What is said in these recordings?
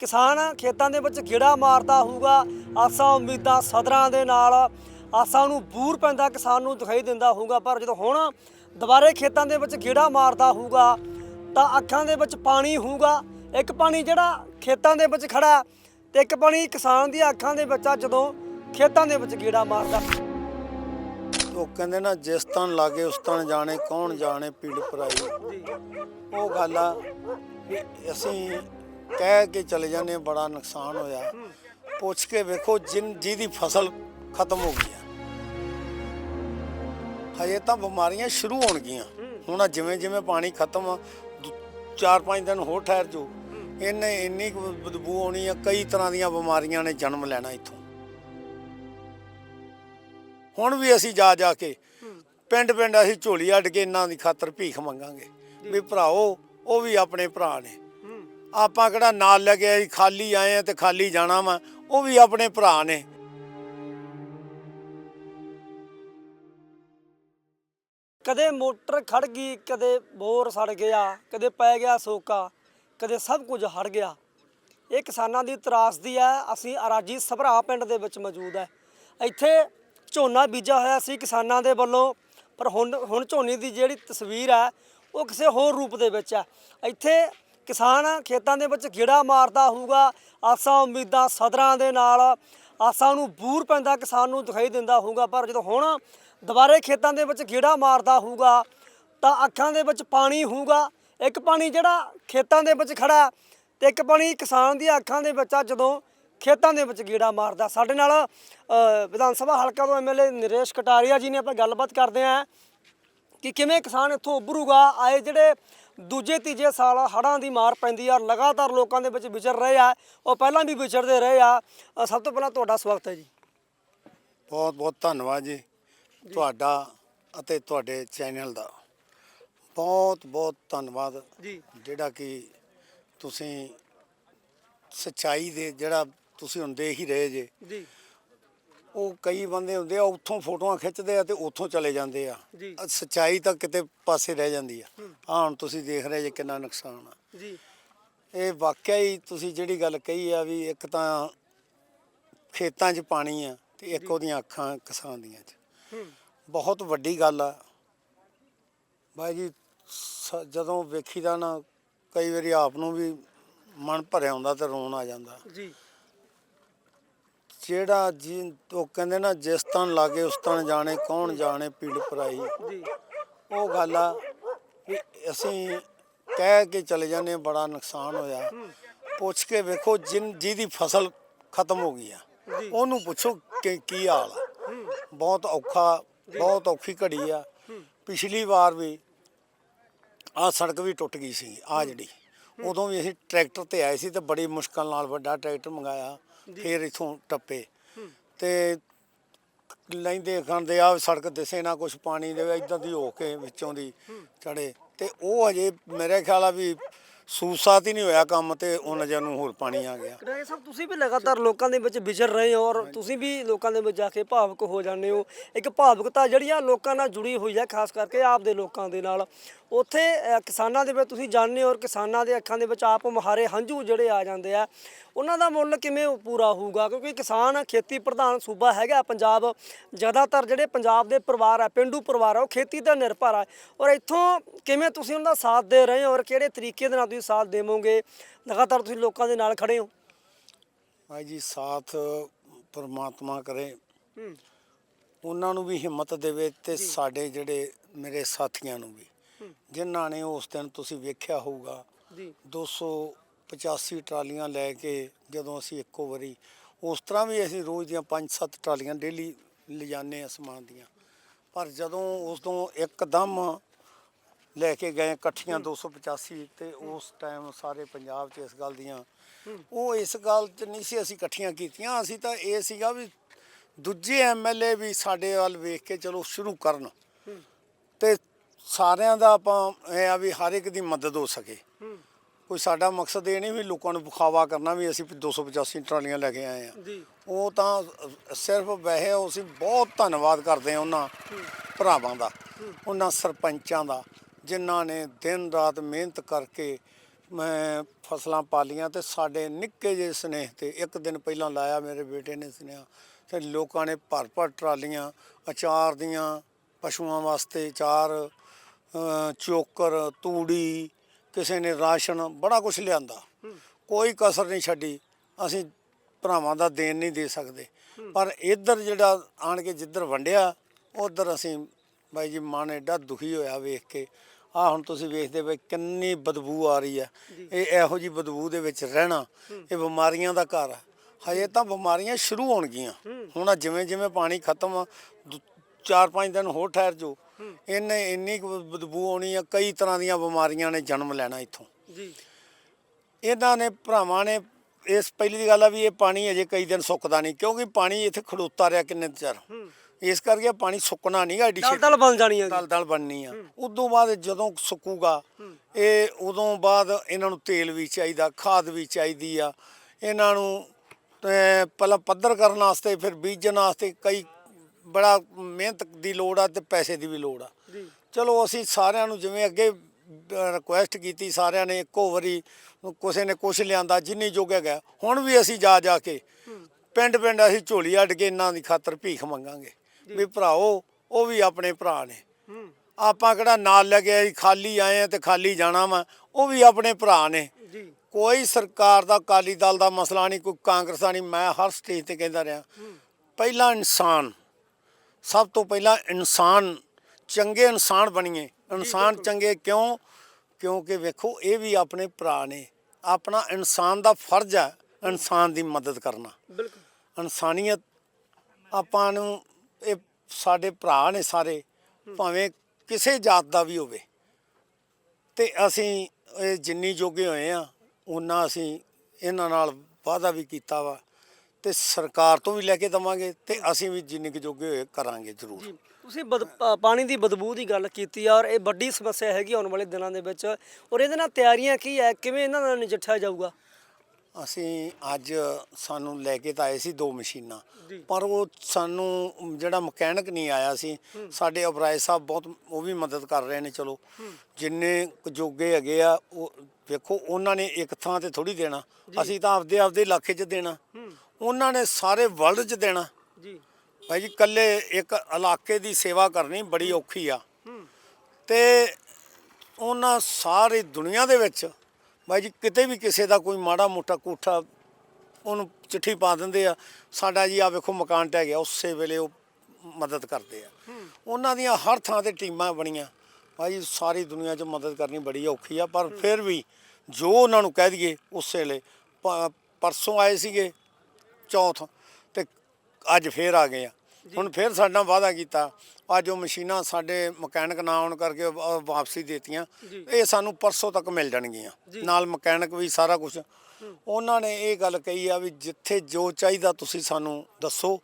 ਕਿਸਾਨ ਖੇਤਾਂ ਦੇ ਵਿੱਚ ਗੇੜਾ ਮਾਰਦਾ ਹੋਊਗਾ। ਆਸਾਂ ਉਮੀਦਾਂ ਸਦਰਾਂ ਦੇ ਨਾਲ ਆਸਾਂ ਨੂੰ ਬੂਰ ਪੈਂਦਾ ਕਿਸਾਨ ਨੂੰ ਦਿਖਾਈ ਦਿੰਦਾ ਹੋਊਗਾ। ਪਰ ਜਦੋਂ ਹੁਣ ਦੁਬਾਰੇ ਖੇਤਾਂ ਦੇ ਵਿੱਚ ਗੇੜਾ ਮਾਰਦਾ ਹੋਊਗਾ ਤਾਂ ਅੱਖਾਂ ਦੇ ਵਿੱਚ ਪਾਣੀ ਹੋਊਗਾ। ਇੱਕ ਪਾਣੀ ਜਿਹੜਾ ਖੇਤਾਂ ਦੇ ਵਿੱਚ ਖੜਾ ਤੇ ਇੱਕ ਪਾਣੀ ਕਿਸਾਨ ਦੀਆਂ ਅੱਖਾਂ ਦੇ ਵਿੱਚ ਆ ਜਦੋਂ ਖੇਤਾਂ ਦੇ ਵਿੱਚ ਗੇੜਾ ਮਾਰਦਾ। ਉਹ ਕਹਿੰਦੇ ਨਾ ਜਿਸ ਤਨ ਲਾਗੇ ਉਸ ਤਨ ਜਾਣੇ ਕੌਣ ਜਾਣੇ ਪੀੜ ਪਰਾਈ ਉਹ ਗੱਲ ਆ ਵੀ ਅਸੀਂ ਕਹਿ ਕੇ ਚਲੇ ਜਾਂਦੇ ਬੜਾ ਨੁਕਸਾਨ ਹੋਇਆ। ਪੁੱਛ ਕੇ ਵੇਖੋ, ਜਿਨ, ਜਿਹਦੀ ਫਸਲ ਖਤਮ ਹੋ ਗਈ ਆ। ਹਜੇ ਤਾਂ ਬਿਮਾਰੀਆਂ ਸ਼ੁਰੂ ਹੋਣਗੀਆਂ। ਹੁਣ ਜਿਵੇਂ ਜਿਵੇਂ ਪਾਣੀ ਖਤਮ ਚਾਰ ਪੰਜ ਦਿਨ ਹੋਰ ਠਹਿਰ ਜੋ ਇਹਨੇ ਇੰਨੀ ਕੁ ਬਦਬੂ ਆਉਣੀ ਆ, ਕਈ ਤਰ੍ਹਾਂ ਦੀਆਂ ਬਿਮਾਰੀਆਂ ਨੇ ਜਨਮ ਲੈਣਾ ਇੱਥੋਂ। ਹੁਣ ਵੀ ਅਸੀਂ ਜਾ ਜਾ ਕੇ ਪਿੰਡ ਪਿੰਡ ਅਸੀਂ ਝੋਲੀ ਅੱਡ ਕੇ ਇਹਨਾਂ ਦੀ ਖਾਤਰ ਭੀਖ ਮੰਗਾਂਗੇ। ਵੀ ਭਰਾਓ, ਉਹ ਵੀ ਆਪਣੇ ਭਰਾ ਨੇ। ਆਪਾਂ ਕਿਹੜਾ ਨਾਲ ਲੈ ਕੇ ਅਸੀਂ ਖਾਲੀ ਆਏ ਆ ਤੇ ਖਾਲੀ ਜਾਣਾ ਵਾ, ਉਹ ਵੀ ਆਪਣੇ ਭਰਾ ਨੇ। ਕਦੇ ਮੋਟਰ ਖੜ ਗਈ, ਕਦੇ ਬੋਰ ਸੜ ਗਿਆ, ਕਦੇ ਪੈ ਗਿਆ ਸੋਕਾ, ਕਦੇ ਸਭ ਕੁਝ ਹੜ ਗਿਆ। ਇਹ ਕਿਸਾਨਾਂ ਦੀ ਤਰਾਸਦੀ ਹੈ, ਅਸੀਂ ਅਰਾਜੀ ਸਭਰਾ ਪਿੰਡ ਦੇ ਵਿੱਚ ਮੌਜੂਦ ਹੈ। ਇੱਥੇ ਝੋਨਾ ਬੀਜਾ ਹੋਇਆ ਸੀ ਕਿਸਾਨਾਂ ਦੇ ਵੱਲੋਂ, ਪਰ ਹੁਣ ਹੁਣ ਝੋਨੇ ਦੀ ਜਿਹੜੀ ਤਸਵੀਰ ਹੈ, ਉਹ ਕਿਸੇ ਹੋਰ ਰੂਪ ਦੇ ਵਿੱਚ ਹੈ। ਇੱਥੇ ਕਿਸਾਨ ਖੇਤਾਂ ਦੇ ਵਿੱਚ ਗੇੜਾ ਮਾਰਦਾ ਹੋਊਗਾ। ਆਸਾਂ, ਉਮੀਦਾਂ, ਸਦਰਾਂ ਦੇ ਨਾਲ ਆਸਾਂ ਨੂੰ ਬੂਰ ਪੈਂਦਾ ਕਿਸਾਨ ਨੂੰ ਦਿਖਾਈ ਦਿੰਦਾ ਹੋਊਗਾ। ਪਰ ਜਦੋਂ ਹੁਣ ਦੁਬਾਰੇ ਖੇਤਾਂ ਦੇ ਵਿੱਚ ਗੇੜਾ ਮਾਰਦਾ ਹੋਊਗਾ, ਤਾਂ ਅੱਖਾਂ ਦੇ ਵਿੱਚ ਪਾਣੀ ਹੋਊਗਾ। ਇੱਕ ਪਾਣੀ ਜਿਹੜਾ ਖੇਤਾਂ ਦੇ ਵਿੱਚ ਖੜਾ ਹੈ ਤੇ ਇੱਕ ਪਾਣੀ ਕਿਸਾਨ ਦੀਆਂ ਅੱਖਾਂ ਦੇ ਵਿੱਚ ਆ, ਜਦੋਂ ਖੇਤਾਂ ਦੇ ਵਿੱਚ ਗੇੜਾ ਮਾਰਦਾ। ਸਾਡੇ ਨਾਲ ਵਿਧਾਨ ਸਭਾ ਹਲਕਾ ਤੋਂ ਐਮਐਲਏ ਨਰੇਸ਼ ਕਟਾਰੀਆ ਜੀ ਨੇ ਆਪਾਂ ਗੱਲਬਾਤ ਕਰਦੇ ਆਂ ਕਿ ਕਿਵੇਂ ਕਿਸਾਨ ਇੱਥੋਂ ਉੱਭਰੂਗਾ। ਆਏ ਜਿਹੜੇ ਦੂਜੇ ਤੀਜੇ ਸਾਲ ਹੜ੍ਹਾਂ ਦੀ ਮਾਰ ਪੈਂਦੀ ਆ ਲਗਾਤਾਰ ਲੋਕਾਂ ਦੇ ਵਿੱਚ ਵਿਚਰ ਰਹੇ ਆ ਉਹ ਪਹਿਲਾਂ ਵੀ ਵਿਚਰਦੇ ਰਹੇ ਆ। ਅ, ਸਭ ਤੋਂ ਪਹਿਲਾਂ ਤੁਹਾਡਾ ਸਵਾਗਤ ਹੈ ਜੀ। ਬਹੁਤ ਬਹੁਤ ਧੰਨਵਾਦ ਜੀ ਤੁਹਾਡਾ ਅਤੇ ਤੁਹਾਡੇ ਚੈਨਲ ਦਾ। ਬਹੁਤ ਬਹੁਤ ਧੰਨਵਾਦ। ਜੀ। ਜਿਹੜਾ ਕਿ ਤੁਸੀਂ ਸਚਾਈ ਦੇ ਜਿਹੜਾ ਤੁਸੀਂ ਹੁਣ ਦੇਖ ਹੀ ਰਹੇ ਜੇ। ਜੀ। ਉਹ ਕਈ ਬੰਦੇ ਹੁੰਦੇ ਆ ਉੱਥੋਂ ਫੋਟੋਆਂ ਖਿੱਚਦੇ ਆ ਤੇ ਉੱਥੋਂ ਚਲੇ ਜਾਂਦੇ ਆ। ਜੀ। ਸੱਚਾਈ ਤਾਂ ਕਿਤੇ ਪਾਸੇ ਰਹਿ ਜਾਂਦੀ ਆ। ਆਹ ਹੁਣ ਤੁਸੀਂ ਦੇਖ ਰਹੇ ਜੇ ਕਿੰਨਾ ਨੁਕਸਾਨ ਆ। ਜੀ। ਇਹ ਵਾਕਿਆ ਹੀ ਤੁਸੀਂ ਜਿਹੜੀ ਗੱਲ ਕਹੀ ਆ ਵੀ ਇੱਕ ਤਾਂ ਖੇਤਾਂ 'ਚ ਪਾਣੀ ਆ ਤੇ ਇੱਕ ਉਹਦੀਆਂ ਅੱਖਾਂ ਕਿਸਾਨ ਦੀਆਂ 'ਚ। ਬਹੁਤ ਵੱਡੀ ਗੱਲ ਆ। ਬਾਈ ਜੀ ਸ- ਜਦੋਂ ਵੇਖੀਦਾ ਨਾ ਕਈ ਵਾਰੀ ਆਪ ਨੂੰ ਵੀ ਮਨ ਭਰਿਆ ਹੁੰਦਾ ਤੇ ਰੋਣ ਆ ਜਾਂਦਾ। ਜੀ। ਜਿਹੜਾ ਜੀ ਉਹ ਕਹਿੰਦੇ ਨਾ ਜਿਸ ਤਨ ਲਾਗੇ ਉਸ ਤਨ ਜਾਣੇ ਕੌਣ ਜਾਣੇ ਪੀੜ ਪਰਾਈ ਜੀ। ਉਹ ਗੱਲ ਆ ਵੀ ਅਸੀਂ ਕਹਿ ਕੇ ਚਲੇ ਜਾਂਦੇ ਬੜਾ ਨੁਕਸਾਨ ਹੋਇਆ। ਪੁੱਛ ਕੇ ਵੇਖੋ ਜਿਨ ਜਿਹਦੀ ਫਸਲ ਖਤਮ ਹੋ ਗਈ ਆ। ਉਹਨੂੰ ਪੁੱਛੋ ਕਿ ਕੀ ਹਾਲ ਆ। ਬਹੁਤ ਔਖਾ ਬਹੁਤ ਔਖੀ ਘੜੀ ਆ। ਪਿਛਲੀ ਵਾਰ ਵੀ ਆ ਸੜਕ ਵੀ ਟੁੱਟ ਗਈ ਸੀ ਆ ਜਿਹੜੀ। ਉਦੋਂ ਵੀ ਅਸੀਂ ਟਰੈਕਟਰ ਤੇ ਆਏ ਸੀ ਤੇ ਬੜੀ ਮੁਸ਼ਕਲ ਨਾਲ ਵੱਡਾ ਟਰੈਕਟਰ ਮੰਗਾਇਆ। ਫਿਰ ਇਥੋਂ ਟੱਪੇ। ਤੇ ਲੈਂਦੇ ਖਾਂਦੇ ਆ ਸੜਕ ਦਿਸੇ ਨਾ ਕੁਝ ਪਾਣੀ ਦੇ ਇਦਾਂ ਦੀ ਹੋ ਕੇ ਵਿੱਚੋਂ ਦੀ ਚੜੇ ਤੇ ਉਹ ਅਜੇ ਮੇਰੇ ਖਿਆਲ ਆ ਵੀ ਸੂਸਾਤ ਹੀ ਨਹੀਂ ਹੋਇਆ ਕੰਮ ਤੇ ਉਹਨਾਂ ਜਿਹਾ ਨੂੰ ਹੋਰ ਪਾਣੀ ਆ ਗਿਆ। ਕਟਾਰੀਆ ਸਾਹਿਬ ਤੁਸੀਂ ਵੀ ਲਗਾਤਾਰ ਲੋਕਾਂ ਦੇ ਵਿੱਚ ਵਿਚਰ ਰਹੇ ਹੋ ਔਰ ਤੁਸੀਂ ਵੀ ਲੋਕਾਂ ਦੇ ਵਿੱਚ ਜਾ ਕੇ ਭਾਵੁਕ ਹੋ ਜਾਂਦੇ ਹੋ। ਇੱਕ ਭਾਵੁਕਤਾ ਜਿਹੜੀ ਆ ਲੋਕਾਂ ਨਾਲ ਜੁੜੀ ਹੋਈ ਹੈ ਖਾਸ ਕਰਕੇ ਆਪ ਦੇ ਲੋਕਾਂ ਦੇ ਨਾਲ। ਉੱਥੇ ਕਿਸਾਨਾਂ ਦੇ ਵਿੱਚ ਤੁਸੀਂ ਜਾਣਦੇ ਹੋ ਔਰ ਕਿਸਾਨਾਂ ਦੇ ਅੱਖਾਂ ਦੇ ਵਿੱਚ ਆਪ ਮੁਹਾਰੇ ਹੰਝੂ ਜਿਹੜੇ ਆ ਜਾਂਦੇ ਆ। ਉਹਨਾਂ ਦਾ ਮੁੱਲ ਕਿਵੇਂ ਪੂਰਾ ਹੋਊਗਾ? ਕਿਉਂਕਿ ਕਿਸਾਨ ਖੇਤੀ ਪ੍ਰਧਾਨ ਸੂਬਾ ਹੈਗਾ ਪੰਜਾਬ। ਜ਼ਿਆਦਾਤਰ ਜਿਹੜੇ ਪੰਜਾਬ ਦੇ ਪਰਿਵਾਰ ਆ ਪਿੰਡੂ ਪਰਿਵਾਰ ਆ ਉਹ ਖੇਤੀ ਤੇ ਨਿਰਭਰ ਆ। ਔਰ ਇੱਥੋਂ ਕਿਵੇਂ ਤੁਸੀਂ ਉਹਨਾਂ ਦਾ ਸਾਥ ਦੇ ਰਹੇ ਹੋ ਔਰ ਕਿਹੜੇ ਤਰੀਕੇ ਦੇ ਨਾਲ ਤੁਸੀਂ ਸਾਥ ਦੇਵੋਗੇ? ਲਗਾਤਾਰ ਤੁਸੀਂ ਲੋਕਾਂ ਦੇ ਨਾਲ ਖੜੇ ਹੋ। ਭਾਈ ਜੀ ਸਾਥ ਪਰਮਾਤਮਾ ਕਰੇ। ਉਹਨਾਂ ਨੂੰ ਵੀ ਹਿੰਮਤ ਦੇਵੇ ਤੇ ਸਾਡੇ ਜਿਹੜੇ ਮੇਰੇ ਸਾਥੀਆਂ ਨੂੰ ਵੀ। ਜਿਨ੍ਹਾਂ ਨੇ ਉਸ ਦਿਨ ਤੁਸੀਂ ਵੇਖਿਆ ਹੋਊਗਾ ਜੀ। 285 ਟਰਾਲੀਆਂ ਲੈ ਕੇ ਜਦੋਂ ਅਸੀਂ ਇੱਕੋ ਵਾਰੀ ਉਸ ਤਰ੍ਹਾਂ ਵੀ ਅਸੀਂ ਰੋਜ਼ ਦੀਆਂ 5-7 ਟਰਾਲੀਆਂ ਡੇਲੀ ਲਿਜਾਨੇ ਆ ਸਮਾਨ ਦੀਆਂ। ਪਰ ਜਦੋਂ ਉਸ ਤੋਂ ਇੱਕਦਮ ਲੈ ਕੇ ਗਏ ਇਕੱਠੀਆਂ 285 ਤੇ ਉਸ ਟਾਈਮ ਸਾਰੇ ਪੰਜਾਬ 'ਚ ਇਸ ਗੱਲ ਦੀਆਂ ਉਹ ਇਸ ਗੱਲ 'ਚ ਨਹੀਂ ਸੀ ਅਸੀਂ ਇਕੱਠੀਆਂ ਕੀਤੀਆਂ ਅਸੀਂ ਤਾਂ ਇਹ ਸੀਗਾ ਵੀ ਦੂਜੇ ਐਮਐਲਏ ਵੀ ਸਾਡੇ ਵੱਲ ਵੇਖ ਕੇ ਚਲੋ ਸ਼ੁਰੂ ਕਰਨ। ਤੇ ਸਾਰਿਆਂ ਦਾ ਆਪਾਂ ਇਹ ਆ ਵੀ ਹਰ ਇੱਕ ਦੀ ਮਦਦ ਹੋ ਸਕੇ। ਕੋਈ ਸਾਡਾ ਮਕਸਦ ਇਹ ਨਹੀਂ ਵੀ ਲੋਕਾਂ ਨੂੰ ਵਿਖਾਵਾ ਕਰਨਾ ਵੀ ਅਸੀਂ 285 ਟਰਾਲੀਆਂ ਲੈ ਕੇ ਆਏ ਆ। ਜੀ। ਉਹ ਤਾਂ ਸਿਰਫ ਵੈਸੇ ਅਸੀਂ ਬਹੁਤ ਧੰਨਵਾਦ ਕਰਦੇ ਹਾਂ ਉਹਨਾਂ ਭਰਾਵਾਂ ਦਾ ਉਹਨਾਂ ਸਰਪੰਚਾਂ ਦਾ ਜਿਨ੍ਹਾਂ ਨੇ ਦਿਨ ਰਾਤ ਮਿਹਨਤ ਕਰਕੇ ਮੈਂ ਫਸਲਾਂ ਪਾਲੀਆਂ ਤੇ ਸਾਡੇ ਨਿੱਕੇ ਜਿਹੇ ਸਨੇਹ ਤੇ ਇੱਕ ਦਿਨ ਪਹਿਲਾਂ ਲਾਇਆ ਮੇਰੇ ਬੇਟੇ ਨੇ ਸੁਨੇਹਾ ਤੇ ਲੋਕਾਂ ਨੇ ਭਰ ਭਰ ਟਰਾਲੀਆਂ ਅਚਾਰ ਦੀਆਂ ਪਸ਼ੂਆਂ ਵਾਸਤੇ ਚਾਰ ਚੋਕਰ ਤੂੜੀ ਕਿਸੇ ਨੇ ਰਾਸ਼ਨ ਬੜਾ ਕੁਝ ਲਿਆਂਦਾ। ਕੋਈ ਕਸਰ ਨਹੀਂ ਛੱਡੀ। ਅਸੀਂ ਭਰਾਵਾਂ ਦਾ ਦੇਣ ਨਹੀਂ ਦੇ ਸਕਦੇ। ਪਰ ਇੱਧਰ ਜਿਹੜਾ ਆਣ ਕੇ ਜਿੱਧਰ ਵੰਡਿਆ ਉਧਰ ਅਸੀਂ ਬਾਈ ਜੀ ਮਨ ਐਡਾ ਦੁਖੀ ਹੋਇਆ ਵੇਖ ਕੇ। ਆ ਹੁਣ ਤੁਸੀਂ ਵੇਖਦੇ ਵੇ ਕਿੰਨੀ ਬਦਬੂ ਆ ਰਹੀ ਹੈ ਇਹ ਇਹੋ ਜੀ ਬਦਬੂ ਦੇ ਵਿੱਚ ਰਹਿਣਾ ਇਹ ਬਿਮਾਰੀਆਂ ਦਾ ਘਰ ਹੈ ਹਜੇ ਤਾਂ ਬਿਮਾਰੀਆਂ ਸ਼ੁਰੂ ਹੋਣਗੀਆਂ। ਹੁਣ ਜਿਵੇਂ ਜਿਵੇਂ ਪਾਣੀ ਖਤਮ ਆ, ਦੂ- ਚਾਰ ਪੰਜ ਦਿਨ ਹੋਰ ਠਹਿਰ ਜੋ ਇਹਨੇ ਇੰਨੀ ਕੁ ਬਦਬੂ ਆਉਣੀ ਆ ਕਈ ਤਰ੍ਹਾਂ ਦੀਆਂ ਬਿਮਾਰੀਆਂ ਨੇ ਜਨਮ ਲੈਣਾ ਇੱਥੋਂ। ਜੀ। ਇਹਨਾਂ ਨੇ ਭਰਾਵਾਂ ਨੇ ਇਸ ਪਹਿਲੀ ਦੀ ਗੱਲ ਆ ਵੀ ਇਹ ਪਾਣੀ ਅਜੇ ਕਈ ਦਿਨ ਸੁੱਕਦਾ ਨਹੀਂ ਕਿਉਂਕਿ ਪਾਣੀ ਇੱਥੇ ਖੜੋਤਾ ਰਿਹਾ ਕਿੰਨੇ ਚਿਰ। ਇਸ ਕਰਕੇ ਪਾਣੀ ਸੁੱਕਣਾ ਨਹੀਂਗਾ ਦਲ ਛੇਤੀ। ਦਲ ਬਣ ਜਾਣੀ ਹੈ ਦਲ ਦਲ ਬਣਨੀ ਆ। ਉਦੋਂ ਬਾਅਦ ਜਦੋਂ ਸੁੱਕੂਗਾ ਇਹ ਉਦੋਂ ਬਾਅਦ ਇਹਨਾਂ ਨੂੰ ਤੇਲ ਵੀ ਚਾਹੀਦਾ ਖਾਦ ਵੀ ਚਾਹੀਦੀ ਆ। ਇਹਨਾਂ ਨੂੰ ਪਹਿਲਾਂ ਪੱਧਰ ਕਰਨ ਵਾਸਤੇ ਫਿਰ ਬੀਜਣ ਵਾਸਤੇ ਕਈ ਬੜਾ ਮਿਹਨਤ ਦੀ ਲੋੜ ਆ ਤੇ ਪੈਸੇ ਦੀ ਵੀ ਲੋੜ ਆ। ਜੀ। ਚਲੋ ਅਸੀਂ ਸਾਰਿਆਂ ਨੂੰ ਜਿਵੇਂ ਅੱਗੇ ਰਿਕੁਐਸਟ ਕੀਤੀ ਸਾਰਿਆਂ ਨੇ ਇੱਕੋ ਵਾਰੀ ਕਿਸੇ ਨੇ ਕੁਛ ਲਿਆਂਦਾ ਜਿੰਨੀ ਜੋਗਾ ਗਿਆ ਹੁਣ ਵੀ ਅਸੀਂ ਜਾ ਜਾ ਕੇ ਪਿੰਡ ਪਿੰਡ ਅਸੀਂ ਝੋਲੀ ਅੱਡ ਕੇ ਇਹਨਾਂ ਦੀ ਖਾਤਰ ਭੀਖ ਮੰਗਾਂਗੇ। ਵੀ ਭਰਾਓ ਉਹ ਵੀ ਆਪਣੇ ਭਰਾ ਨੇ। ਆਪਾਂ ਕਿਹੜਾ ਨਾਲ ਲੈ ਕੇ ਖਾਲੀ ਆਏ ਆ ਤੇ ਖਾਲੀ ਜਾਣਾ ਵਾ ਉਹ ਵੀ ਆਪਣੇ ਭਰਾ ਨੇ। ਕੋਈ ਸਰਕਾਰ ਦਾ ਅਕਾਲੀ ਦਲ ਦਾ ਮਸਲਾ ਨਹੀਂ ਕੋਈ ਕਾਂਗਰਸ ਦਾ ਨਹੀਂ ਮੈਂ ਹਰ ਸਟੇਜ ਤੇ ਕਹਿੰਦਾ ਰਿਹਾ। ਪਹਿਲਾ ਇਨਸਾਨ ਸਭ ਤੋਂ ਪਹਿਲਾਂ ਇਨਸਾਨ ਚੰਗੇ ਇਨਸਾਨ ਬਣੀਏ। ਇਨਸਾਨ ਚੰਗੇ ਕਿਉਂ? ਕਿਉਂਕਿ ਵੇਖੋ ਇਹ ਵੀ ਆਪਣੇ ਭਰਾ ਨੇ। ਆਪਣਾ ਇਨਸਾਨ ਦਾ ਫਰਜ਼ ਹੈ ਇਨਸਾਨ ਦੀ ਮਦਦ ਕਰਨਾ। ਬਿਲਕੁਲ। ਇਨਸਾਨੀਅਤ ਆਪਾਂ ਨੂੰ ਇਹ ਸਾਡੇ ਭਰਾ ਨੇ ਸਾਰੇ ਭਾਵੇਂ ਕਿਸੇ ਜਾਤ ਦਾ ਵੀ ਹੋਵੇ। ਤੇ ਅਸੀਂ ਇਹ ਜਿੰਨੀ ਜੋਗੇ ਹੋਏ ਆ ਉਹਨਾਂ ਅਸੀਂ ਇਹਨਾਂ ਨਾਲ ਵਾਅਦਾ ਵੀ ਕੀਤਾ ਵਾ। ਤੇ ਸਰਕਾਰ ਤੋਂ ਵੀ ਲੈ ਕੇ ਦਵਾਂਗੇ ਤੇ ਅਸੀਂ ਵੀ ਜਿੰਨੇ ਕੁ ਜੋਗੇ ਹੋਏ ਕਰਾਂਗੇ ਜ਼ਰੂਰ। ਤੁਸੀਂ ਬਦ- ਪਾ- ਪਾਣੀ ਦੀ ਬਦਬੂ ਦੀ ਗੱਲ ਕੀਤੀ ਆ ਔਰ ਇਹ ਵੱਡੀ ਸਮੱਸਿਆ ਹੈਗੀ ਆਉਣ ਵਾਲੇ ਦਿਨਾਂ ਦੇ ਵਿੱਚ ਔਰ ਇਹਦੇ ਨਾਲ ਤਿਆਰੀਆਂ ਕੀ ਹੈ? ਕਿਵੇਂ ਇਹਨਾਂ ਨਾਲ ਨਜਿੱਠਿਆ ਜਾਊਗਾ? ਅਸੀਂ ਅੱਜ ਸਾਨੂੰ ਲੈ ਕੇ ਤਾਂ ਆਏ ਸੀ ਦੋ ਮਸ਼ੀਨਾਂ ਜੀ। ਪਰ ਉਹ ਸਾਨੂੰ ਜਿਹੜਾ ਮਕੈਨਿਕ ਨਹੀਂ ਆਇਆ ਸੀ ਸਾਡੇ ਅਬਰਾਏ ਸਾਹਿਬ ਬਹੁਤ ਉਹ ਵੀ ਮਦਦ ਕਰ ਰਹੇ ਨੇ ਚਲੋ। ਜਿੰਨੇ ਕੁ ਜੋਗੇ ਹੈਗੇ ਆ ਉਹ ਵੇਖੋ ਉਹਨਾਂ ਨੇ ਇੱਕ ਥਾਂ ਤੇ ਥੋੜੀ ਦੇਣਾ ਅਸੀਂ ਤਾਂ ਆਪਦੇ ਆਪਦੇ ਇਲਾਕੇ 'ਚ ਦੇਣਾ। ਉਹਨਾਂ ਨੇ ਸਾਰੇ ਵਰਲਡ 'ਚ ਦੇਣਾ। ਜੀ। ਭਾਈ ਜੀ ਇਕੱਲੇ ਇੱਕ ਇਲਾਕੇ ਦੀ ਸੇਵਾ ਕਰਨੀ ਬੜੀ ਔਖੀ ਆ। ਤੇ ਉਹਨਾਂ ਸਾਰੀ ਦੁਨੀਆ ਦੇ ਵਿੱਚ ਬਾਈ ਜੀ ਕਿਤੇ ਵੀ ਕਿਸੇ ਦਾ ਕੋਈ ਮਾੜਾ ਮੋਟਾ ਕੋਠਾ ਉਹਨੂੰ ਚਿੱਠੀ ਪਾ ਦਿੰਦੇ ਆ ਸਾਡਾ ਜੀ ਆ ਵੇਖੋ ਮਕਾਨ ਟਹਿ ਗਿਆ ਉਸੇ ਵੇਲੇ ਉਹ ਮਦਦ ਕਰਦੇ ਆ। ਉਹਨਾਂ ਦੀਆਂ ਹਰ ਥਾਂ ਤੇ ਟੀਮਾਂ ਬਣੀਆਂ। ਜੀ ਸਾਰੀ ਦੁਨੀਆ 'ਚ ਮਦਦ ਕਰਨੀ ਬੜੀ ਔਖੀ ਆ ਪਰ ਫਿਰ ਵੀ ਜੋ ਉਹਨਾਂ ਨੂੰ ਕਹਿ ਦਈਏ ਉਸੇ ਵੇਲੇ ਪਰਸੋਂ ਆਏ ਸੀਗੇ ਚੌਥ ਤੇ ਅੱਜ ਫੇਰ ਆ ਗਏ ਆ। ਹੁਣ ਫੇਰ ਸਾਡਾ ਵਾਅਦਾ ਕੀਤਾ। ਅੱਜ ਉਹ ਮਸ਼ੀਨਾਂ ਸਾਡੇ ਮਕੈਨਿਕ ਨਾ ਆਉਣ ਕਰਕੇ ਵਾਪਸੀ ਦੇਤੀਆਂ। ਇਹ ਸਾਨੂੰ ਪਰਸੋਂ ਤੱਕ ਮਿਲ ਜਾਣਗੀਆਂ। ਨਾਲ ਮਕੈਨਿਕ ਵੀ ਸਾਰਾ ਕੁਝ ਉਹਨਾਂ ਨੇ ਇਹ ਗੱਲ ਕਹੀ ਆ ਵੀ ਜਿੱਥੇ ਜੋ ਚਾਹੀਦਾ ਤੁਸੀਂ ਸਾਨੂੰ ਦੱਸੋ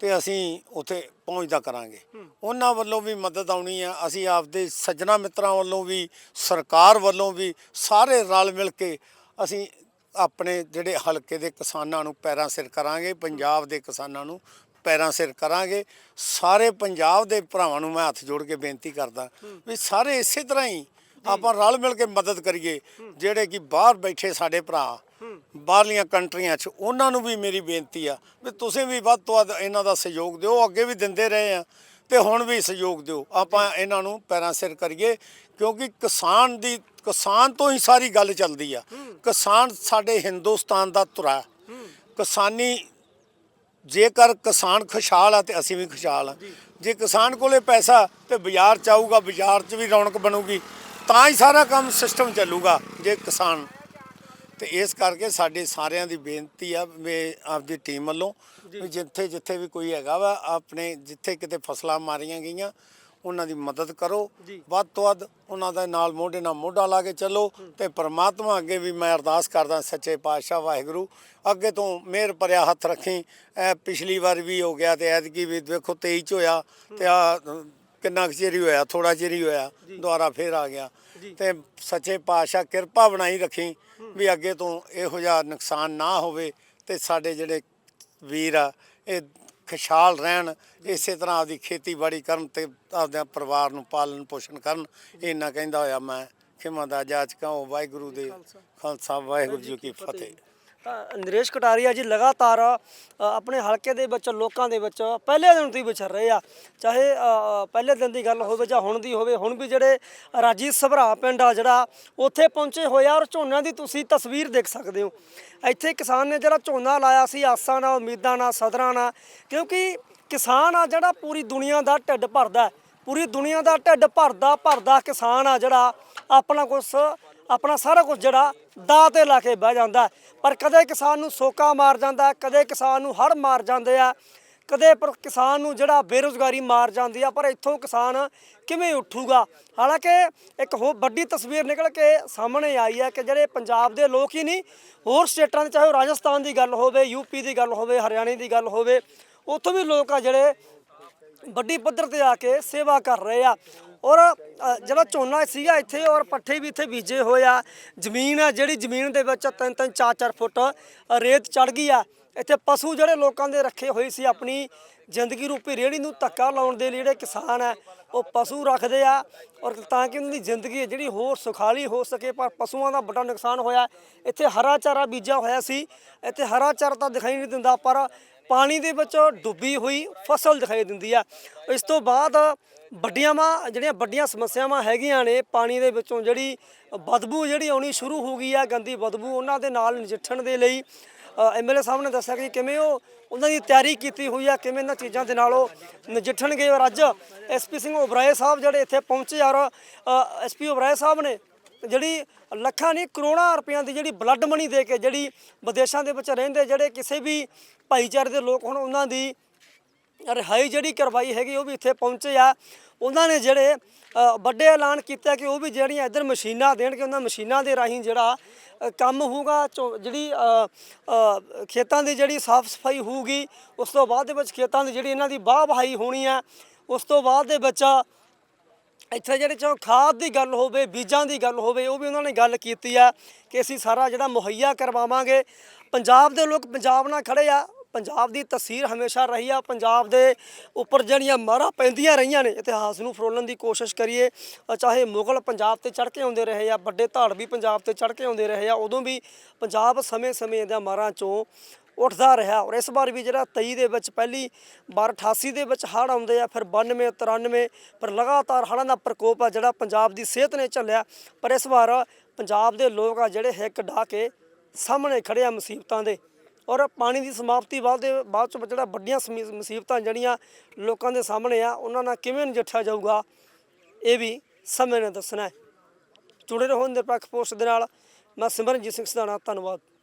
ਤੇ ਅਸੀਂ ਉੱਥੇ ਪਹੁੰਚਦਾ ਕਰਾਂਗੇ। ਉਹਨਾਂ ਵੱਲੋਂ ਵੀ ਮਦਦ ਆਉਣੀ ਆ। ਅਸੀਂ ਆਪਦੇ ਸੱਜਣਾ ਮਿੱਤਰਾਂ ਵੱਲੋਂ ਵੀ ਸਰਕਾਰ ਵੱਲੋਂ ਵੀ ਸਾਰੇ ਰਲ ਮਿਲ ਕੇ ਅਸੀਂ ਆਪਣੇ ਜਿਹੜੇ ਹਲਕੇ ਦੇ ਕਿਸਾਨਾਂ ਨੂੰ ਪੈਰਾਂ ਸਿਰ ਕਰਾਂਗੇ ਪੰਜਾਬ ਦੇ ਕਿਸਾਨਾਂ ਨੂੰ ਪੈਰਾਂ ਸਿਰ ਕਰਾਂਗੇ। ਸਾਰੇ ਪੰਜਾਬ ਦੇ ਭਰਾਵਾਂ ਨੂੰ ਮੈਂ ਹੱਥ ਜੋੜ ਕੇ ਬੇਨਤੀ ਕਰਦਾ ਵੀ ਸਾਰੇ ਇਸੇ ਤਰ੍ਹਾਂ ਹੀ ਆਪਾਂ ਰਲ ਮਿਲ ਕੇ ਮਦਦ ਕਰੀਏ ਜਿਹੜੇ ਕਿ ਬਾਹਰ ਬੈਠੇ ਸਾਡੇ ਭਰਾ ਬਾਹਰਲੀਆਂ ਕੰਟਰੀਆਂ 'ਚ ਉਹਨਾਂ ਨੂੰ ਵੀ ਮੇਰੀ ਬੇਨਤੀ ਆ ਵੀ ਤੁਸੀਂ ਵੀ ਵੱਧ ਤੋਂ ਵੱਧ ਇਹਨਾਂ ਦਾ ਸਹਿਯੋਗ ਦਿਓ ਅੱਗੇ ਵੀ ਦਿੰਦੇ ਰਹੇ ਆ ਤੇ ਹੁਣ ਵੀ ਸਹਿਯੋਗ ਦਿਓ। ਆਪਾਂ ਇਹਨਾਂ ਨੂੰ ਪੈਰਾਂ ਸਿਰ ਕਰੀਏ ਕਿਉਂਕਿ ਕਿਸਾਨ ਦੀ ਕਿਸਾਨ ਤੋਂ ਹੀ ਸਾਰੀ ਗੱਲ ਚੱਲਦੀ ਆ। ਕਿਸਾਨ ਸਾਡੇ ਹਿੰਦੁਸਤਾਨ ਦਾ ਧੁਰਾ ਕਿਸਾਨੀ ਜੇਕਰ ਕਿਸਾਨ ਖੁਸ਼ਹਾਲ ਆ ਤੇ ਅਸੀਂ ਵੀ ਖੁਸ਼ਹਾਲ ਆ। ਜੇ। ਕਿਸਾਨ ਕੋਲੇ ਪੈਸਾ ਤੇ ਬਾਜ਼ਾਰ ਚ ਆਊਗਾ ਬਾਜ਼ਾਰ 'ਚ ਵੀ ਰੌਣਕ ਬਣੂਗੀ ਤਾਂ ਹੀ ਸਾਰਾ ਕੰਮ ਸਿਸਟਮ ਚੱਲੂਗਾ ਜੇ ਕਿਸਾਨ। ਤੇ ਇਸ ਕਰਕੇ ਸਾਡੇ ਸਾਰਿਆਂ ਦੀ ਬੇਨਤੀ ਆ ਵੀ ਆਪਦੀ ਟੀਮ ਵੱਲੋਂ ਵੀ ਜਿੱਥੇ ਜਿੱਥੇ ਵੀ ਕੋਈ ਹੈਗਾ ਵਾ ਆਪਣੇ ਜਿੱਥੇ ਕਿਤੇ ਫਸਲਾਂ ਮਾਰੀਆਂ ਗਈਆਂ ਉਹਨਾਂ ਦੀ ਮਦਦ ਕਰੋ। ਵੱਧ ਤੋਂ ਵੱਧ ਉਹਨਾਂ ਦਾ ਨਾਲ ਮੋਢੇ ਨਾਲ ਮੋਢਾ ਲਾ ਕੇ ਚੱਲੋ ਤੇ ਪ੍ਰਮਾਤਮਾ ਅੱਗੇ ਵੀ ਮੈਂ ਅਰਦਾਸ ਕਰਦਾ ਸੱਚੇ ਪਾਤਸ਼ਾਹ ਵਾਹਿਗੁਰੂ ਅੱਗੇ ਤੋਂ ਮਿਹਰ ਭਰਿਆ ਹੱਥ ਰੱਖੀ ਇਹ ਪਿਛਲੀ ਵਾਰ ਵੀ ਹੋ ਗਿਆ ਤੇ ਐਤਕੀ ਵੀ ਦੇਖੋ 23 ਚ ਹੋਇਆ ਤੇ ਆ ਕਿੰਨਾ ਕੁ ਚਿਰ ਹੀ ਹੋਇਆ ਥੋੜਾ ਚਿਰ ਹੀ ਹੋਇਆ ਦੁਬਾਰਾ ਫੇਰ ਆ ਗਿਆ। ਤੇ ਸੱਚੇ ਪਾਤਸ਼ਾਹ ਕਿਰਪਾ ਬਣਾਈ ਰੱਖੀ ਵੀ ਅੱਗੇ ਤੋਂ ਇਹੋ ਜਿਹਾ ਨੁਕਸਾਨ ਨਾ ਹੋਵੇ ਤੇ ਸਾਡੇ ਜਿਹੜੇ ਵੀਰ ਆ ਇਹ ਖੁਸ਼ਹਾਲ ਰਹਿਣ ਇਸੇ ਤਰ੍ਹਾਂ ਆਪਦੀ ਖੇਤੀਬਾੜੀ ਕਰਨ ਤੇ ਆਪਦੇ ਪਰਿਵਾਰ ਨੂੰ ਪਾਲਣ ਪੋਸ਼ਣ ਕਰਨ ਇੰਨਾ ਕਹਿੰਦਾ ਹੋਇਆ ਮੈਂ। ਖਿਮਾ ਦਾ ਜਾਚਕਾਂ ਵਾਹਿਗੁਰੂ ਦੇ ਖਾਲਸਾ। ਵਾਹਿਗੁਰੂ ਜੀ ਕੀ ਫਤਿਹ। ਨਰੇਸ਼ ਕਟਾਰੀਆ ਜੀ ਲਗਾਤਾਰ ਆਪਣੇ ਹਲਕੇ ਦੇ ਵਿੱਚ, ਲੋਕਾਂ ਦੇ ਵਿੱਚ, ਪਹਿਲੇ ਦਿਨ ਤੋਂ ਹੀ ਵਿਚਰ ਰਹੇ ਆ। ਚਾਹੇ ਪਹਿਲੇ ਦਿਨ ਦੀ ਗੱਲ ਹੋਵੇ ਜਾਂ ਹੁਣ ਦੀ ਹੋਵੇ, ਹੁਣ ਵੀ ਜਿਹੜੇ ਰਾਜੀ ਸਭਰਾ ਪਿੰਡ ਆ ਜਿਹੜਾ, ਉੱਥੇ ਪਹੁੰਚੇ ਹੋਏ ਆ ਔਰ ਝੋਨਿਆਂ ਦੀ ਤੁਸੀਂ ਤਸਵੀਰ ਦੇਖ ਸਕਦੇ ਹੋ। ਇੱਥੇ ਕਿਸਾਨ ਨੇ ਜਿਹੜਾ ਝੋਨਾ ਲਾਇਆ ਸੀ, ਆਸਾਂ ਨਾਲ, ਉਮੀਦਾਂ ਨਾਲ, ਸਦਰਾਂ ਨਾਲ, ਕਿਉਂਕਿ ਕਿਸਾਨ ਆ ਜਿਹੜਾ ਪੂਰੀ ਦੁਨੀਆ ਦਾ ਢਿੱਡ ਭਰਦਾ ਪੂਰੀ ਦੁਨੀਆ ਦਾ ਢਿੱਡ ਭਰਦਾ ਭਰਦਾ ਕਿਸਾਨ ਆ ਜਿਹੜਾ, ਆਪਣਾ ਕੁਛ, ਆਪਣਾ ਸਾਰਾ ਕੁਝ ਜਿਹੜਾ ਦਾ ਤੇ ਲਾ ਕੇ ਬਹਿ ਜਾਂਦਾ। ਪਰ ਕਦੇ ਕਿਸਾਨ ਨੂੰ ਸੋਕਾ ਮਾਰ ਜਾਂਦਾ, ਕਦੇ ਕਿਸਾਨ ਨੂੰ ਹੜ ਮਾਰ ਜਾਂਦੇ ਆ, ਕਦੇ ਪਰ ਕਿਸਾਨ ਨੂੰ ਜਿਹੜਾ ਬੇਰੁਜ਼ਗਾਰੀ ਮਾਰ ਜਾਂਦੀ ਆ, ਪਰ ਇੱਥੋਂ ਕਿਸਾਨ ਕਿਵੇਂ ਉੱਠੂਗਾ? ਹਾਲਾਂਕਿ ਇੱਕ ਹੋ ਵੱਡੀ ਤਸਵੀਰ ਨਿਕਲ ਕੇ ਸਾਹਮਣੇ ਆਈ ਹੈ ਕਿ ਜਿਹੜੇ ਪੰਜਾਬ ਦੇ ਲੋਕ ਹੀ ਨਹੀਂ, ਹੋਰ ਸਟੇਟਾਂ ਦੇ, ਚਾਹੇ ਉਹ ਰਾਜਸਥਾਨ ਦੀ ਗੱਲ ਹੋਵੇ ਯੂਪੀ ਦੀ ਗੱਲ ਹੋਵੇ, ਹਰਿਆਣੇ ਦੀ ਗੱਲ ਹੋਵੇ, ਉੱਥੋਂ ਵੀ ਲੋਕ ਆ ਜਿਹੜੇ ਵੱਡੀ ਪੱਧਰ ਤੇ ਆ ਕੇ ਸੇਵਾ ਕਰ ਰਹੇ ਆ। ਔਰ ਅ, ਜਿਹੜਾ ਝੋਨਾ ਸੀਗਾ ਇੱਥੇ ਔਰ ਪੱਠੇ ਵੀ ਇੱਥੇ ਬੀਜੇ ਹੋਏ ਆ। ਜ਼ਮੀਨ ਆ ਜਿਹੜੀ ਜ਼ਮੀਨ ਦੇ ਵਿੱਚ ਤਿੰਨ ਤਿੰਨ ਚਾਰ ਚਾਰ ਫੁੱਟ ਰੇਤ ਚੜ ਗਈ ਆ। ਇੱਥੇ ਪਸ਼ੂ ਜਿਹੜੇ ਲੋਕਾਂ ਦੇ ਰੱਖੇ ਹੋਏ ਸੀ ਆਪਣੀ ਜ਼ਿੰਦਗੀ ਰੂਪੀ ਰੇੜੀ ਨੂੰ ਧੱਕਾ ਲਾਉਣ ਦੇ ਲਈ ਜਿਹੜੇ ਕਿਸਾਨ ਆ ਉਹ ਪਸ਼ੂ ਰੱਖਦੇ ਆ। ਔਰ ਤਾਂ ਕਿ ਉਹਨਾਂ ਦੀ ਜ਼ਿੰਦਗੀ ਹੈ ਜਿਹੜੀ ਹੋਰ ਸੁਖਾਲੀ ਹੋ ਸਕੇ ਪਰ ਪਸ਼ੂਆਂ ਦਾ ਵੱਡਾ ਨੁਕਸਾਨ ਹੋਇਆ। ਇੱਥੇ ਹਰਾ ਚਾਰਾ ਬੀਜਿਆ ਹੋਇਆ ਸੀ। ਇੱਥੇ ਹਰਾ ਚਾਰਾ ਤਾਂ ਦਿਖਾਈ ਨਹੀਂ ਦਿੰਦਾ ਪਰ ਪਾਣੀ ਦੇ ਵਿੱਚ ਡੁੱਬੀ ਹੋਈ ਫਸਲ ਦਿਖਾਈ ਦਿੰਦੀ ਆ। ਇਸ ਤੋਂ ਬਾਅਦ ਵੱਡੀਆਂ ਵਾ ਜਿਹੜੀਆਂ ਵੱਡੀਆਂ ਸਮੱਸਿਆਵਾਂ ਹੈਗੀਆਂ ਨੇ, ਪਾਣੀ ਦੇ ਵਿੱਚੋਂ ਜਿਹੜੀ ਬਦਬੂ ਜਿਹੜੀ ਆਉਣੀ ਸ਼ੁਰੂ ਹੋ ਗਈ ਆ, ਗੰਦੀ ਬਦਬੂ, ਉਹਨਾਂ ਦੇ ਨਾਲ ਨਜਿੱਠਣ ਦੇ ਲਈ ਐਮਐਲਏ ਸਾਹਿਬ ਨੇ ਦੱਸਿਆ ਕਿ ਕਿਵੇਂ ਉਹ ਉਹਨਾਂ ਦੀ ਤਿਆਰੀ ਕੀਤੀ ਹੋਈ ਆ, ਕਿਵੇਂ ਇਹਨਾਂ ਚੀਜ਼ਾਂ ਦੇ ਨਾਲ ਉਹ ਨਜਿੱਠਣਗੇ। ਔਰ ਅੱਜ ਐਸਪੀ ਸਿੰਘ ਓਬਰਾਏ ਸਾਹਿਬ ਜਿਹੜੇ ਇੱਥੇ ਪਹੁੰਚੇ ਔਰ ਐਸਪੀ ਓਬਰਾਏ ਸਾਹਿਬ ਨੇ ਜਿਹੜੀ ਲੱਖਾਂ ਨਹੀਂ, ਕਰੋੜਾਂ ਰੁਪਈਆਂ ਦੀ ਜਿਹੜੀ ਬਲੱਡ ਮਨੀ ਦੇ ਕੇ ਜਿਹੜੀ ਵਿਦੇਸ਼ਾਂ ਦੇ ਵਿੱਚ ਰਹਿੰਦੇ ਜਿਹੜੇ ਕਿਸੇ ਵੀ ਭਾਈਚਾਰੇ ਦੇ ਲੋਕ ਹੁਣ ਉਹਨਾਂ ਦੀ ਰਿਹਾਈ ਜਿਹੜੀ ਕਰਵਾਈ ਹੈਗੀ, ਉਹ ਵੀ ਇੱਥੇ ਪਹੁੰਚੇ ਆ। ਉਹਨਾਂ ਨੇ ਜਿਹੜੇ ਵੱਡੇ ਐਲਾਨ ਕੀਤਾ ਕਿ ਉਹ ਵੀ ਜਿਹੜੀਆਂ ਇੱਧਰ ਮਸ਼ੀਨਾਂ ਦੇਣਗੇ, ਉਹਨਾਂ ਮਸ਼ੀਨਾਂ ਦੇ ਰਾਹੀਂ ਜਿਹੜਾ ਕੰਮ ਹੋਊਗਾ ਝੋ- ਜਿਹੜੀ ਖੇਤਾਂ ਦੀ ਜਿਹੜੀ ਸਾਫ਼ ਸਫ਼ਾਈ ਹੋਊਗੀ, ਉਸ ਤੋਂ ਬਾਅਦ ਦੇ ਵਿੱਚ ਖੇਤਾਂ ਦੀ ਜਿਹੜੀ ਇਹਨਾਂ ਦੀ ਬਾਹ ਵਹਾਈ ਹੋਣੀ ਆ, ਉਸ ਤੋਂ ਬਾਅਦ ਦੇ ਵਿੱਚ ਇੱਥੇ ਜਿਹੜੇ ਚੋਂ ਖਾਦ ਦੀ ਗੱਲ ਹੋਵੇ, ਬੀਜਾਂ ਦੀ ਗੱਲ ਹੋਵੇ, ਉਹ ਵੀ ਉਹਨਾਂ ਨੇ ਗੱਲ ਕੀਤੀ ਆ ਕਿ ਅਸੀਂ ਸਾਰਾ ਜਿਹੜਾ ਮੁਹੱਈਆ ਕਰਵਾਵਾਂਗੇ। ਪੰਜਾਬ ਦੇ ਲੋਕ ਪੰਜਾਬ ਨਾਲ ਖੜੇ ਆ। ਪੰਜਾਬ ਦੀ ਤਸਵੀਰ ਹਮੇਸ਼ਾ ਰਹੀ ਆ। ਪੰਜਾਬ ਦੇ ਉੱਪਰ ਜਿਹੜੀਆਂ ਮਾਰਾਂ ਪੈਂਦੀਆਂ ਰਹੀਆਂ ਨੇ, ਇਤਿਹਾਸ ਨੂੰ ਫਰੋਲਣ ਦੀ ਕੋਸ਼ਿਸ਼ ਕਰੀਏ। ਚਾਹੇ ਮੁਗਲ ਪੰਜਾਬ ਤੇ ਚੜ੍ਹ ਕੇ ਆਉਂਦੇ ਰਹੇ ਆ, ਵੱਡੇ ਧਾੜ ਵੀ ਪੰਜਾਬ ਤੇ ਚੜ੍ਹ ਕੇ ਆਉਂਦੇ ਰਹੇ ਆ, ਉਦੋਂ ਵੀ ਪੰਜਾਬ ਸਮੇਂ-ਸਮੇਂ ਦਾ ਮਾਰਾਂ ਚੋਂ ਉੱਠਦਾ ਰਿਹਾ। ਔਰ ਇਸ ਵਾਰ ਵੀ ਜਿਹੜਾ 23 ਦੇ ਵਿੱਚ ਪਹਿਲੀ ਵਾਰ 88 ਦੇ ਵਿੱਚ ਹੜ੍ਹ ਆਉਂਦੇ ਆ, ਫਿਰ 92 93 ਪਰ ਲਗਾਤਾਰ ਹੜ੍ਹਾਂ ਦਾ ਪ੍ਰਕੋਪ ਆ ਜਿਹੜਾ ਪੰਜਾਬ ਦੀ ਸਿਹਤ ਨੇ ਝੱਲਿਆ। ਪਰ ਇਸ ਵਾਰ ਪੰਜਾਬ ਦੇ ਲੋਕ ਆ ਜਿਹੜੇ ਹਿੱਕ ਢਾ ਕੇ ਸਾਹਮਣੇ ਖੜੇ ਆ ਮੁਸੀਬਤਾਂ ਦੇ। ਔਰ ਪਾਣੀ ਦੀ ਸਮਾਪਤੀ ਬਾਅਦ ਦੇ ਬਾਅਦ ਚ ਜਿਹੜਾ ਵੱਡੀਆਂ ਸਮੀ- ਮੁਸੀਬਤਾਂ ਜਿਹੜੀਆਂ ਲੋਕਾਂ ਦੇ ਸਾਹਮਣੇ ਆ, ਉਹਨਾਂ ਨਾਲ ਕਿਵੇਂ ਨਜਿੱਠਿਆ ਜਾਊਗਾ, ਇਹ ਵੀ ਸਮੇਂ ਨੇ ਦੱਸਣਾ ਹੈ। ਜੁੜੇ ਰਹੋ ਨਿਰਪੱਖ ਪੋਸਟ ਦੇ ਨਾਲ। ਮੈਂ ਸਿਮਰਨਜੀਤ ਸਿੰਘ ਸਦਾਣਾ ਧੰਨਵਾਦ।